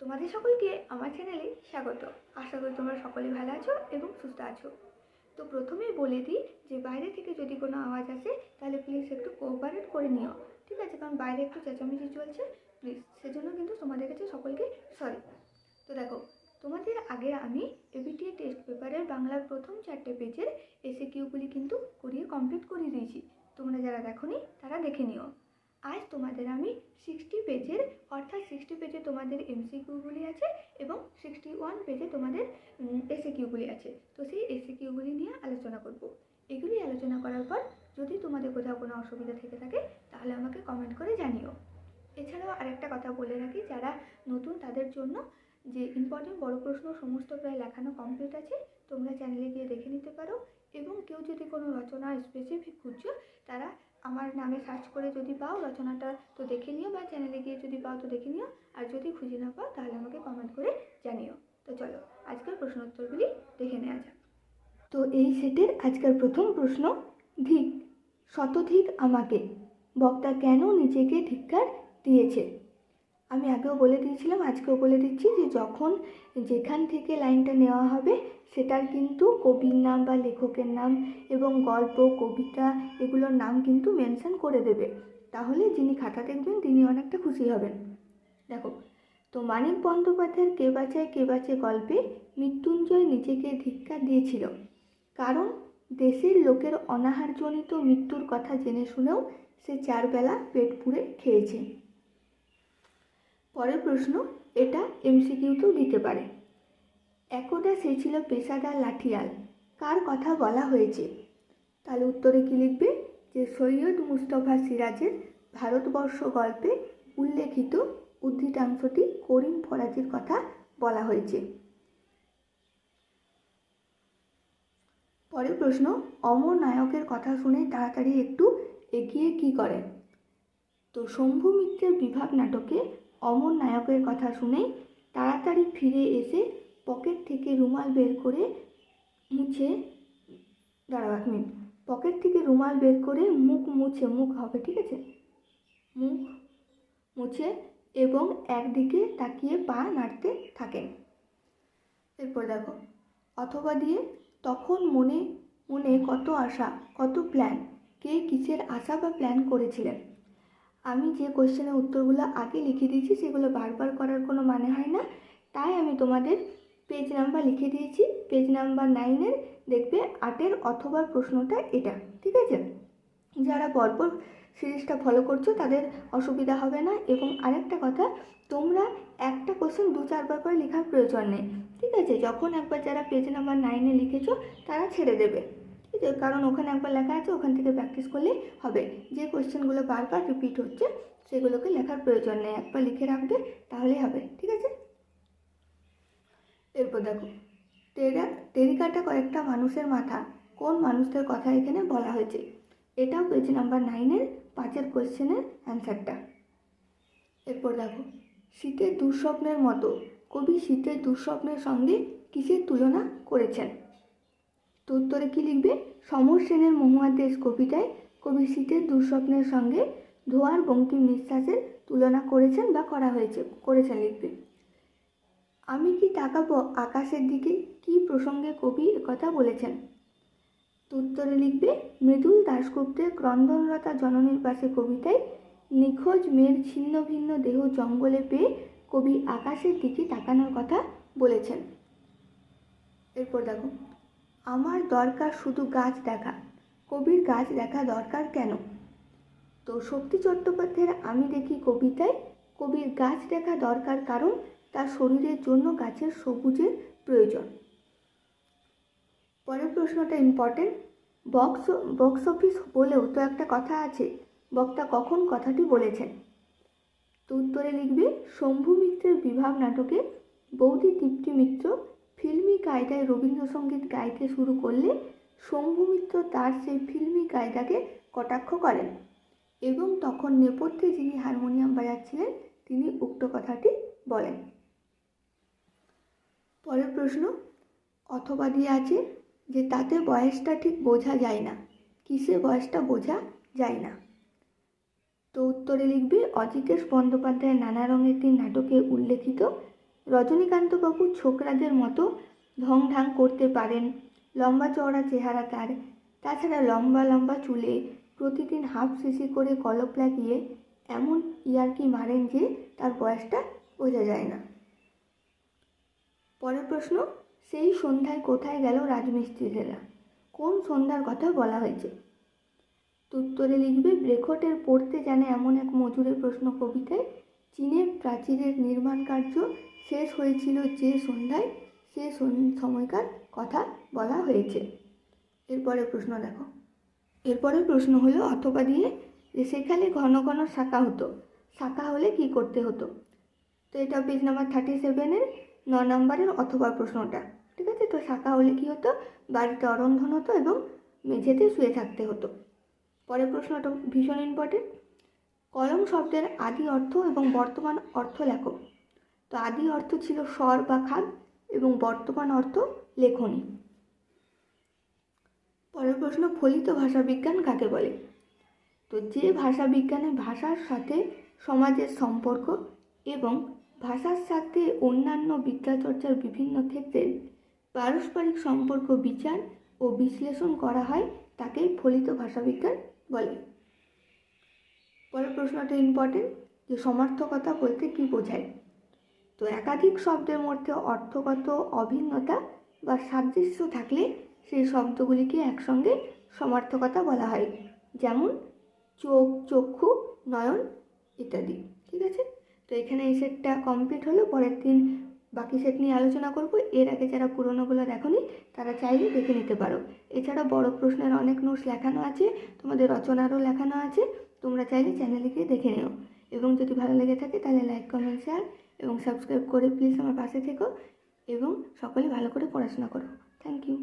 তোমাদের সকলকে আমার চ্যানেলে স্বাগত। আশা করি তোমরা সকলে ভালো আছো এবং সুস্থ আছো। তো প্রথমেই বলে দিই যে বাইরে থেকে যদি কোনো আওয়াজ আসে, তাহলে প্লিজ একটু কোঅপারেট করে নিও। ঠিক আছে? কারণ বাইরে একটু চেঁচামেচি চলছে। প্লিজ সেজন্য কিন্তু তোমাদের কাছে সকলকে সরি তো দেখো, তোমাদের আগে আমি এবিটিএ টেস্ট পেপারের বাংলার প্রথম চারটে পেজের এসে কিউগুলি কিন্তু করিয়ে কমপ্লিট করিয়ে দিয়েছি। তোমরা যারা দেখোনি, তারা দেখে নিও। আজ তোমাদের আমি সিক্সটি পেজের অর্থাৎ সিক্সটি পেজে তোমাদের এমসিকিউগুলি আছে এবং সিক্সটি ওয়ান পেজে তোমাদের এসে কিউগুলি আছে। তো সেই এসে কিউগুলি নিয়ে আলোচনা করব। এগুলি আলোচনা করার পর যদি তোমাদের কোথাও কোনো অসুবিধা থেকে থাকে, তাহলে আমাকে কমেন্ট করে জানিও। এছাড়াও আরেকটা কথা বলে রাখি, যারা নতুন তাদের জন্য যে ইম্পর্টেন্ট বড় প্রশ্ন সমস্ত প্রায় লেখানো কমপ্লিট আছে, তোমরা চ্যানেলে গিয়ে দেখে নিতে পারো। এবং কেউ যদি কোনো রচনা স্পেসিফিক খুঁজছো, তারা আমার নামে সার্চ করে যদি পাও রচনাটা, তো দেখে নিও বা চ্যানেলে গিয়ে যদি পাও তো দেখে নিও। আর যদি খুঁজে না পাও, তাহলে আমাকে কমেন্ট করে জানিও। তো চলো, আজকের প্রশ্ন উত্তরগুলি দেখে নেওয়া যাক। তো এই সেটের আজকের প্রথম প্রশ্ন, ধিক, শতধিক আমাকে, বক্তা কেন নিজেকে ধিক্কার দিয়েছে? আমি আগেও বলে দিয়েছিলাম, আজকেও বলে দিচ্ছি যে যখন যেখান থেকে লাইনটা নেওয়া হবে, সেটার কিন্তু কবির নাম বা লেখকের নাম এবং গল্প, কবিতা এগুলোর নাম কিন্তু মেনশন করে দেবে। তাহলে যিনি খাতা দেখবেন, তিনি অনেকটা খুশি হবেন। দেখো, তো মানিক বন্দ্যোপাধ্যায়ের কে বাঁচায়, কে বাঁচে গল্পে মৃত্যুঞ্জয় নিজেকে ধিক্কার দিয়েছিল। কারণ দেশের লোকের অনাহারজনিত মৃত্যুর কথা জেনে শুনেও সে চারবেলা পেট পুড়ে খেয়েছে। পরের প্রশ্ন, এটা এমসিকিউতেও দিতে পারে। একদা সে ছিল পেশাদার লাঠিয়াল, কার কথা বলা হয়েছে? তাহলে উত্তরে কী লিখবে? যে সৈয়দ মুস্তফা সিরাজের ভারতবর্ষ গল্পে উল্লেখিত উদ্ধৃতাংশটি করিম ফরাজির কথা বলা হয়েছে। পরের প্রশ্ন, অমর নায়কের কথা শুনে তাড়াতাড়ি একটু এগিয়ে কি করে তো শম্ভু মিত্রের বিভাগ নাটকে অমর নায়কের কথা শুনে তাড়াতাড়ি ফিরে এসে পকেট থেকে রুমাল বের করে মুছে দাঁড়াও এক মিনিট। পকেট থেকে রুমাল বের করে মুখ মুছে, মুখ হবে, ঠিক আছে? মুখ মুছে এবং একদিকে তাকিয়ে পা নাড়তে থাকেন। এরপর দেখো, অথবা দিয়ে তখন মনে মনে কত আশা, কত প্ল্যান কে কিসের আশা বা প্ল্যান করেছিলেন। আমি যে কোশ্চেনের উত্তরগুলো আগে লিখে দিয়েছি, সেগুলো বারবার করার কোনো মানে হয় না। তাই আমি তোমাদের পেজ নাম্বার লিখে দিয়েছি। পেজ নাম্বার নাইনের দেখবে আটের অথবা প্রশ্নটা এটা, ঠিক আছে? যারা পরপর সিরিজটা ফলো করছ, তাদের অসুবিধা হবে না। এবং আরেকটা কথা, তোমরা একটা কোশ্চেন দু চারবার করে লেখার প্রয়োজন নেই, ঠিক আছে? যখন একবার যারা পেজ নাম্বার নাইনে লিখেছো, তারা ছেড়ে দেবে। ঠিক আছে, কারণ ওখানে একবার লেখা আছে, ওখান থেকে প্র্যাকটিস করলেই হবে। যে কোশ্চেনগুলো বারবার রিপিট হচ্ছে, সেগুলোকে লেখার প্রয়োজন নেই। একবার লিখে রাখবে, তাহলেই হবে, ঠিক আছে? এরপর দেখো টেরা টেরিকাটা কয়েকটা মানুষের মাথা, কোন মানুষদের কথা এখানে বলা হয়েছে? এটাও পেজ নাম্বার নাইনের পাঁচের কোয়েশ্চেনের অ্যান্সারটা এরপর দেখো, শীতের দুঃস্বপ্নের মতো, কবি শীতের দুঃস্বপ্নের সঙ্গে কিসের তুলনা করেছেন? তো উত্তরে কী লিখবে? সমর সেনের মহুয়ার দেশ কবিতায় কবি শীতের দুঃস্বপ্নের সঙ্গে ধোয়ার বঙ্কিম নিঃশ্বাসের তুলনা করেছেন বা করা হয়েছে, করেছেন লিখবে। আমি কি তাকাবো আকাশের দিকে? কি প্রসঙ্গে কবি কথা বলেছেন? উত্তরে লিখবে, মৃদুল দাশগুপ্তের ক্রন্দনলতা জননীর পাশে কবিতায় নিখোঁজ মেয়ের ছিন্ন ভিন্ন দেহ জঙ্গলে পেয়ে কবি আকাশের দিকে তাকানোর কথা বলেছেন। এরপর দেখো। আমার দরকার শুধু গাছ দেখা। কবির গাছ দেখা দরকার কেন? তো শক্তি চট্টোপাধ্যায়ের আমি দেখি কবিতায়, কবির গাছ দেখা দরকার কারণ তার শরীরের জন্য গাছের সবুজের প্রয়োজন। পরের প্রশ্নটা ইম্পর্টেন্ট বক্স বক্স অফিস বলেও তো একটা কথা আছে, বক্তা কখন কথাটি বলেছেন? তো উত্তরে লিখবে, শম্ভু মিত্রের বিভাগ নাটকে বৌদি দীপ্তি মিত্র ফিল্মি কায়দায় রবীন্দ্রসঙ্গীত গাইতে শুরু করলে শম্ভু মিত্র তার সেই ফিল্মি কায়দাকে কটাক্ষ করেন এবং তখন নেপথ্যে যিনি হারমোনিয়াম বাজাচ্ছিলেন, তিনি উক্ত কথাটি বলেন। পরের প্রশ্ন, অথবা দিয়ে আছে যে তাতে বয়সটা ঠিক বোঝা যায় না, কিসে বয়সটা বোঝা যায় না? তো উত্তরে লিখবে, অজিতেশ বন্দ্যোপাধ্যায়ের নানা রঙের তিন নাটকে উল্লেখিত রজনীকান্তবাবু ছোকরাদের মতো ঢং ঢাং করতে পারেন। লম্বা চওড়া চেহারা তার। তাছাড়া লম্বা লম্বা চুলে প্রতিদিন হাফ সিসি করে কলপ লাগিয়ে এমন ইয়ার্কি মারেন যে তার বয়সটা বোঝা যায় না। পরের প্রশ্ন, সেই সন্ধ্যায় কোথায় গেল রাজমিস্ত্রিরা? কোন সন্ধ্যার কথা বলা হয়েছে? উত্তরে লিখবে ব্রেখটের পড়তে জানে এমন এক মজুরের প্রশ্ন কবিতায় চীনের প্রাচীরের নির্মাণ কার্য শেষ হয়েছিল যে সন্ধ্যায়, সে সময়কার কথা বলা হয়েছে। এরপরের প্রশ্ন দেখো। এরপরের প্রশ্ন হলো, অথবা দিয়ে যে সেখানে ঘন ঘন শাখা হতো, শাখা হলে কি করতে হতো? তো এটা পেজ নাম্বার থার্টি সেভেনের ন নম্বরের অথবা প্রশ্নটা, ঠিক আছে? তো শাখা হলে কি হতো? বাড়িতে অরন্ধন হতো এবং মেঝেতে শুয়ে থাকতে হতো। পরের প্রশ্নটা ভীষণ ইম্পর্টেন্ট কলম শব্দের আদি অর্থ এবং বর্তমান অর্থ লেখো তো আদি অর্থ ছিল স্বর বা খাদ এবং বর্তমান অর্থ লেখনী। পরের প্রশ্ন, ফলিত ভাষাবিজ্ঞান কাকে বলে? তো যে ভাষা ভাষাবিজ্ঞানে ভাষার সাথে সমাজের সম্পর্ক এবং ভাষার সাথে অন্যান্য বিদ্যাচর্চার বিভিন্ন ক্ষেত্রে পারস্পরিক সম্পর্ক বিচার ও বিশ্লেষণ করা হয়, তাকেই ফলিত ভাষাবিজ্ঞান বলে। পরের প্রশ্নটা ইম্পর্টেন্ট যে সমার্থকতা বলতে কী বোঝায়? তো একাধিক শব্দের মধ্যে অর্থগত অভিন্নতা বা সাদৃশ্য থাকলে সেই শব্দগুলিকে একসঙ্গে সমার্থকতা বলা হয়। যেমন, চোখ, চক্ষু, নয়ন ইত্যাদি, ঠিক আছে? তো এখানে এই সেটটা কমপ্লিট হলো, পরের দিন বাকি সেট নিয়ে আলোচনা করব। এর আগে যারা পুরোনোগুলো দেখোনি, তারা চাইলে দেখে নিতে পারো। এছাড়া বড় প্রশ্নের অনেক নোটস লেখানো আছে, তোমাদের রচনারও লেখানো আছে। তোমরা চাইলে চ্যানেলে গিয়ে দেখে নিও। এবং যদি ভালো লেগে থাকে তাহলে লাইক কমেন্ট শেয়ার এবং সাবস্ক্রাইব করে প্লিজ আমার পাশে থেকো এবং সকলে ভালো করে পড়াশোনা করো। Thank you